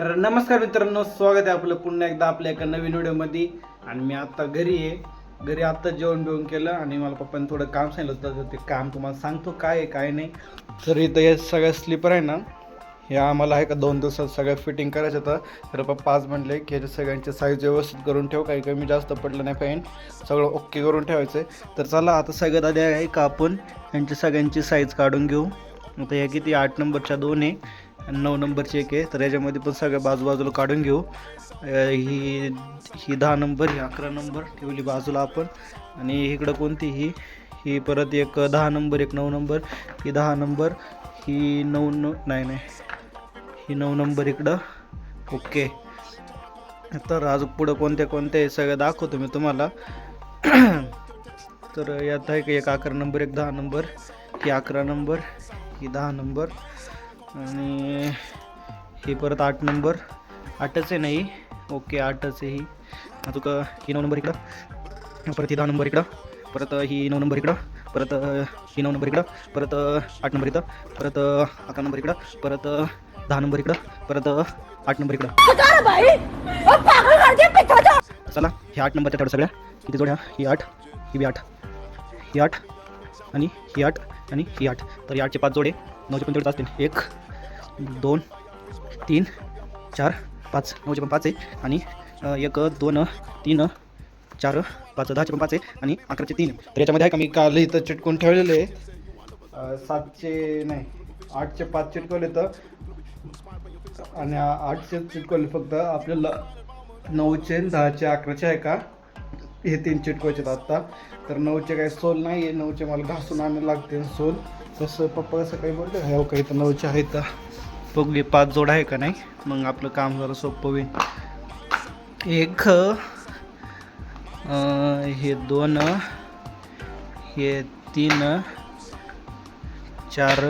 तर नमस्कार मित्रांनो स्वागत आहे आपलं पुन्हा एकदा आपल्या एका नवीन व्हिडिओमध्ये. आणि मी आत्ता घरी आहे. घरी आत्ता जेवण बिवण केलं आणि मला पप्पाने थोडं काम सांगितलं होतं तर ते काम तुम्हाला सांगतो काय आहे काय नाही. तर इथं हे सगळ्या स्लीपर आहे ना हे आम्हाला आहे का दोन दिवसात सगळं फिटिंग करायचं होतं. तर पप्पा आज म्हणले की ह्याच्या सगळ्यांचे साईज व्यवस्थित करून ठेव काही कमी जास्त पडलं नाही पाहिजे. सगळं ओके करून ठेवायचं आहे तर चला आता सगळ्यात आधी आहे का आपण यांची सगळ्यांची साईज काढून घेऊ. आता ह्या किती आठ नंबरच्या दोन आहे. नऊ नंबरची एक आहे. तर याच्यामध्ये पण सगळ्या बाजूबाजूला काढून घेऊ. ही ही दहा नंबर ही अकरा नंबर ठेवली बाजूला आपण. आणि इकडं कोणती ही ही परत एक दहा नंबर एक नऊ नंबर. ही दहा नंबर ही नऊ न नाही नाही. ही नऊ नंबर इकडं. ओके. तर आज पुढं कोणत्या कोणत्या आहे सगळं दाखवतो मी तुम्हाला. तर यात आहे का एक अकरा नंबर एक दहा नंबर ही अकरा नंबर ही दहा नंबर. आणि ही परत आठ नंबर. आठच आहे नाही ओके आठच आहे ही. अजून ही नऊ नंबर इकडं. परत ही दहा नंबर इकडं. परत ही नऊ नंबर इकडं. परत ही नऊ नंबर इकडं. परत आठ नंबर इथं. परत अकरा नंबर इकडं. परत दहा नंबर इकडं. परत आठ नंबर इकडं. चला हे आठ नंबरच्या तेवढ्या सगळ्या. किती जोड्या. ही आठ ही बी आठ. ही आठ आणि ही आठ आणि ही आठ. तर या आठचे पाच जोडे. नऊचे पण तेवढेच असतील. एक दोन तीन चार पाच. नऊचे पण पाच आहे. आणि एक दोन तीन चार पाच दहाचे पण पाच आहे. आणि अकराचे तीन तर याच्यामध्ये आहे का? मी काल इथं चिटकून ठेवलेलं आहे. सातशे सातचे नाही आठचे पाच चिटकवले तर. आणि आठचे चिटकवले फक्त. आपल्याला नऊचे दहाचे अकराचे आहे का? हे तीन चिटकवायचे आहेत आत्ता तर नऊचे काही सोल नाही आहे नऊचे मला घासून आणायला लागते सोल. तसं पप्पा कसं काही बोलतं हो काही तर नऊचे आहे तर बघूया पाच जोड आहे का नाही? मग आपलं काम जरा सोपं होईल. एक हे दोन हे तीन चार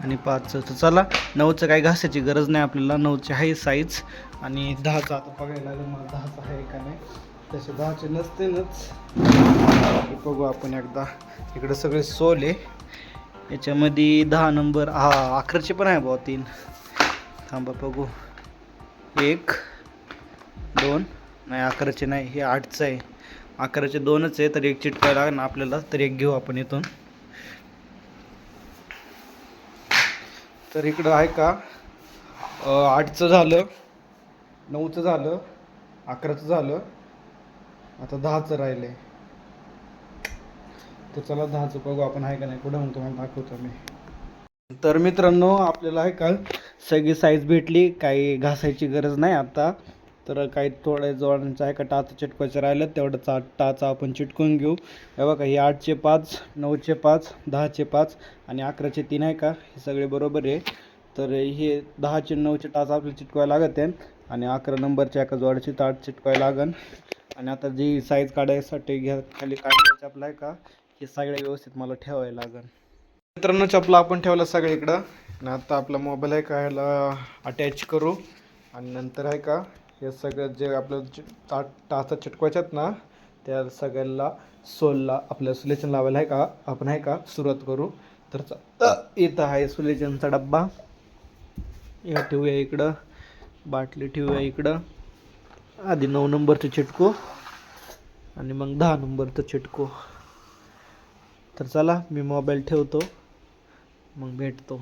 आणि पाच. तर चला नऊचं काही घासायची गरज नाही आपल्याला. नऊचे आहे साईज आणि दहाचा आता बघायला लागेल मला दहाचा आहे का नाही. तसे दहाचे नसतेनच बघू आपण एकदा. इकडे सगळे सोले याच्यामध्ये दहा नंबर हा अकराचे पण आहे भाऊ तीन. थांबा बघू. एक दोन नाही अकराचे नाही हे आठचं आहे. अकराचे दोनच आहे तर एक चिटकायला लागेल ना आपल्याला तर एक घेऊ आपण इथून. तर इकडं आहे का? आठचं झालं नऊचं झालं अकराचं झालं. आता दहाचं राहिलं. आहे तर चला दहाचं बघू आपण आहे का नाही. कुठं म्हणतो मला दाखवतो मी. तर मित्रांनो आपल्याला आहे का सगळी साईज भेटली. काही घासायची गरज नाही आता. तर काही थोड्या जोडांचं आहे का टाचा चिटकवायचं राहिलं तेवढं चा टाचा आपण चिटकून घेऊ. हे बघा हे आठचे पाच नऊचे पाच दहाचे पाच आणि अकराचे तीन आहे का? हे सगळे बरोबर आहे. तर हे दहाचे नऊचे टाच आपल्याला चिटकवायला लागत आहे. आणि अकरा नंबरच्या एका जोडाची ताट चिटकवायला लागन. आणि आता जी साईज काढायसाठी घ्या खाली काढायचं आपलं आहे का? हे सगळ्या व्यवस्थित मला ठेवायला लागन. मित्रांनो चपला आपण ठेवला सगळीकडं. आणि आता आपला मोबाईल आहे का ह्याला अटॅच करू. आणि नंतर आहे का हे सगळं जे आपलं च- ता टाचा चिटकवायच्यात ना त्या सगळ्याला सोलला आपल्या सुलेचन लावायला आहे का आपण आहे का सुरुवात करू. तर इथं आहे सुलेचनचा डब्बा. या ठेवूया इकडं. बाटली ठेवूया इकडं. आधी नऊ नंबरचं चिटको. आणि मग दहा नंबरचं चिटको. तर चला मी मोबाईल ठेवतो. मग भेटतो.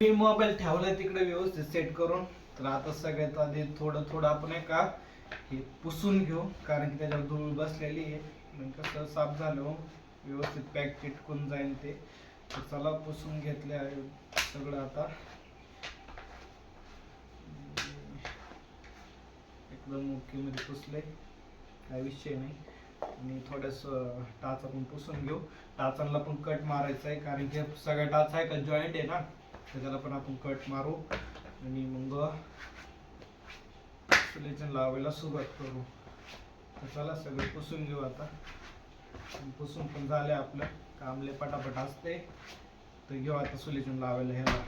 मी मोबाईल ठेवलाय तिकडे व्यवस्थित सेट करून. तर आता सगळ्यात आधी थोडं थोडं आपण का हे पुसून घेऊ कारण की त्याच्यावर धूळ बसलेली आहे. मग कसं साफ झालं हो, व्यवस्थित पॅक चिटकून जाईल ते. तर चला पुसून घेतले आहे सगळं आता. एकदम ओके मध्ये पुसले काय विषय नाही. आणि थोडस टाच आपण पुसून घेऊ. टाचांना पण कट मारायचा आहे कारण की सगळ्या टाच आहे का जॉईंट आहे ना त्याच्याला पण आपण कट मारू आणि मग सुलेचन लावायला सुरुवात करू. तर चला सगळं पुसून घेऊ आता. पुसून पण झाले आपलं. कामले पटापट असते. तर घेऊ आता सुलेचन लावायला ह्याला.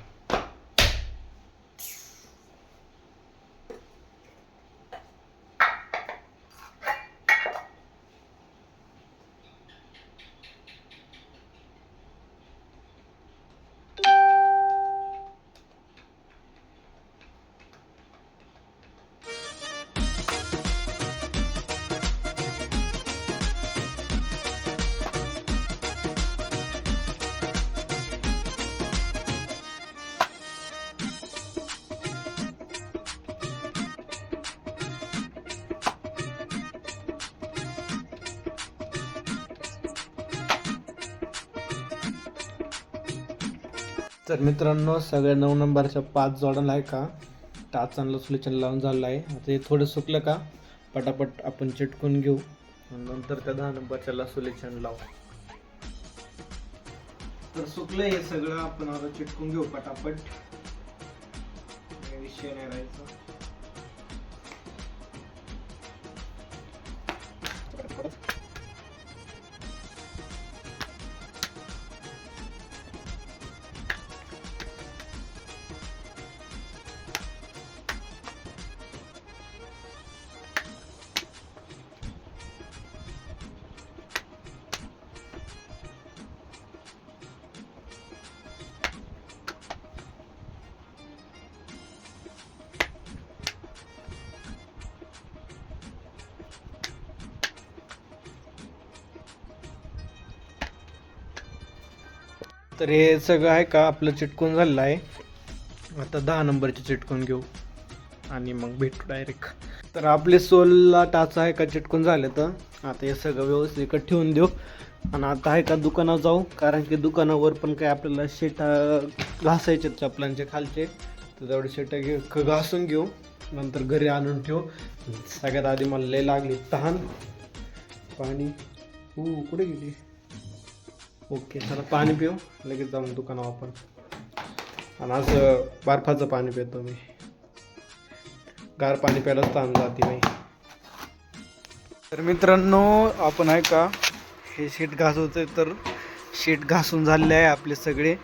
तर मित्रांनो सगळ्या नऊ नंबरच्या पाच जोडांना आहे का? टाचांना सोल्युशन लावून झालं आहे. आता हे थोडं सुकलं का? पटापट आपण चिटकून घेऊ. नंतर त्या दहा नंबरच्याला सोल्युशन लावू. तर सुकलं हे सगळं. आपण आता चिटकून घेऊ पटापट. विषय नाही राहायचा. तर हे सगळं आहे का? आपलं चिटकून झालेलं आहे. आता दहा नंबरचे चिटकून घेऊ. आणि मग भेटू डायरेक्ट तर आपले सोलला टाचा आहे का? चिटकून झाले तर. आता हे सगळं व्यवस्थित इकडे ठेवून देऊ. आणि आता आहे का? दुकानात जाऊ. कारण की दुकानावर पण काय आपल्याला शेटा घासायचे चपलांचे खालचे. तर तेवढे शेटा घेऊ क- घासून घेऊ. नंतर घरी आणून ठेवू. सगळ्यात आधी मला लय लागली तहान. पाणी. हो कुठे गेली? ओके चला पाणी पिऊ. लगेच जाऊन दुकानावर आपण. आणि असं बर्फाचं पाणी पितो मी. गार पाणी प्यायलाच ताण जाते नाही तर मित्रांनो आपण आहे का हे शीट घासवतोय तर शीट घासून झालेले आहे आपले सगळे.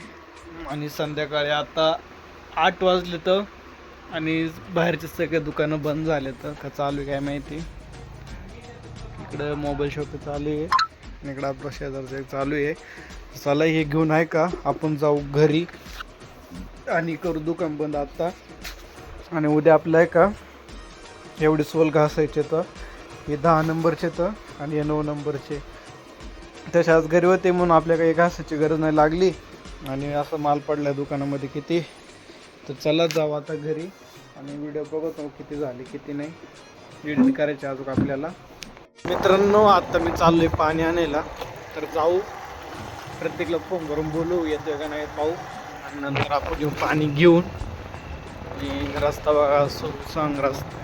आणि संध्याकाळी आता आठ वाजले तर आणि बाहेरचे सगळे दुकानं बंद झाले तर का चालू आहे काय माहिती. इकडं मोबाईल शॉप चालू आहे. इकडं आपलं शेजारचं एक चालू आहे. चला हे घेऊन आहे का? आपण जाऊ घरी. आणि करू दुकान बंद आता आणि उद्या आपलं आहे का? एवढी सोल घासायचे तर. हे दहा नंबरचे तर आणि हे नऊ नंबरचे. तसे आज घरी होते म्हणून आपल्या काही घासायची गरज नाही लागली. आणि असं माल पडला दुकानामध्ये किती. तर चला जाऊ आता घरी. आणि व्हिडिओ बघतो किती झाले किती नाही. एडिट करायचे अजून आपल्याला. मित्रांनो आता मी चाललोय पाणी आणायला. तर जाऊ. प्रत्येकला फोन करून बोलू. येतोय का नाही पाहू. आणि नंतर आपण घेऊ पाणी घेऊन. आणि रस्ता बघा सांग रस्ता.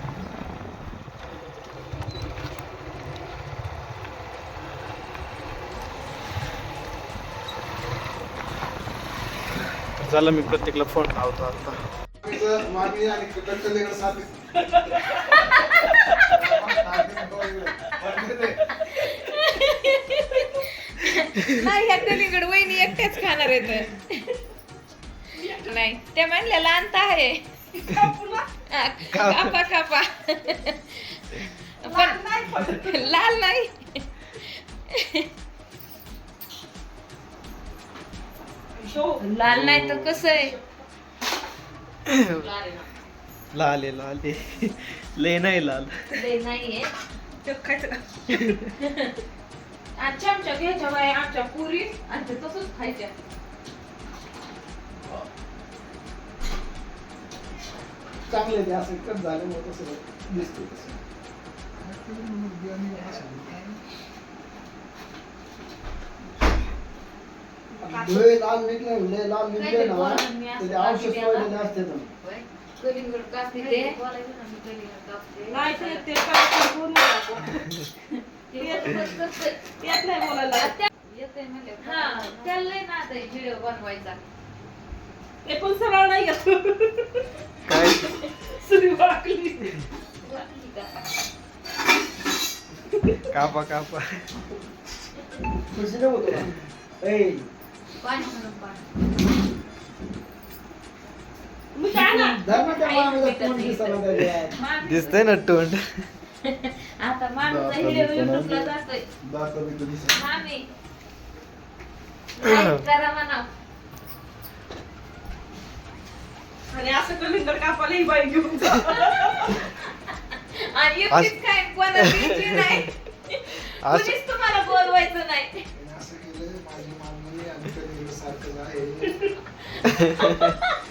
झालं चला मी प्रत्येकला फोन लावतो आता. नाही ह्या कलिंगड वहिनी एकट्याच खाणार आहेत. नाही ते म्हणल्या लहानता आहे. कापा कापा. पण लाल नाही. लाल नाही तर कसं आहे? लाल आहे लाल आहे. लय नाही लाल. लय नाहीये आमच्या आमच्या घ्यायच्या बाय आमच्या पुरी आणि ते तसंच खायच्या. चांगले ते असं कट झालं मग तसं दिसतो तसं. लाल निघले लाल निघले ना. त्याचे औषध असते कलिंगड ते नाही ते- ते काय नको. हा त्याला व्हिडिओ बनवायचा ते पण सरळ नाही येत. काय सुरी वाकली. वाटली का? कापा कापा खुशी नव्हतो पाणी म्हणून पाणी मी काय ना मामी- दिसतंय ना तोंड. आता मामीचा व्हिडिओ युट्यूबला जातोय. मामी like करा म्हणा. आणि असं कलिंगड कापायला ही बाई घेऊन जा. आणि एकटीच काय कोणाला द्यायची नाही. असं कुणीच तुम्हाला बोलवायचं नाही.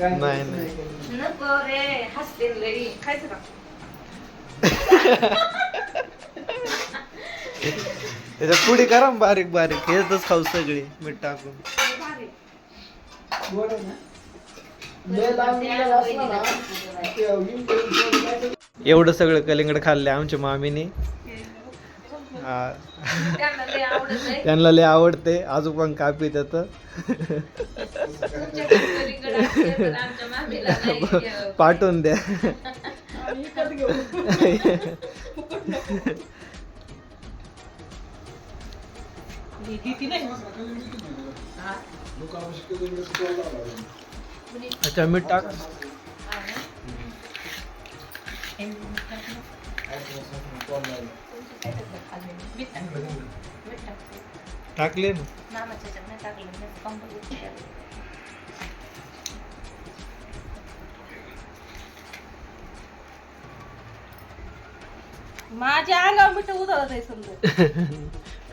नाही नाही नको रे हसते लई. खायचं का? त्याच्यात पुडी करा ना बारीक बारीक. हेच खाऊ सगळी मीठ टाकून. एवढं सगळं कलिंगड खाल्ले आमच्या मामीने. हा. कलिंगड असते, पण आमच्या मामीला नाही, अं, पाठवून द्या. अच्छा मीठ टाक. टाकले ना नाही. माझ्या अंगावर मिठ उधळत आहे समजा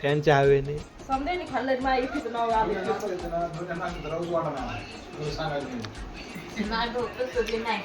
फॅनच्या हवेने समजायला खाल्लं माझ्या इथे नाव आलं माझं डोकं नाही.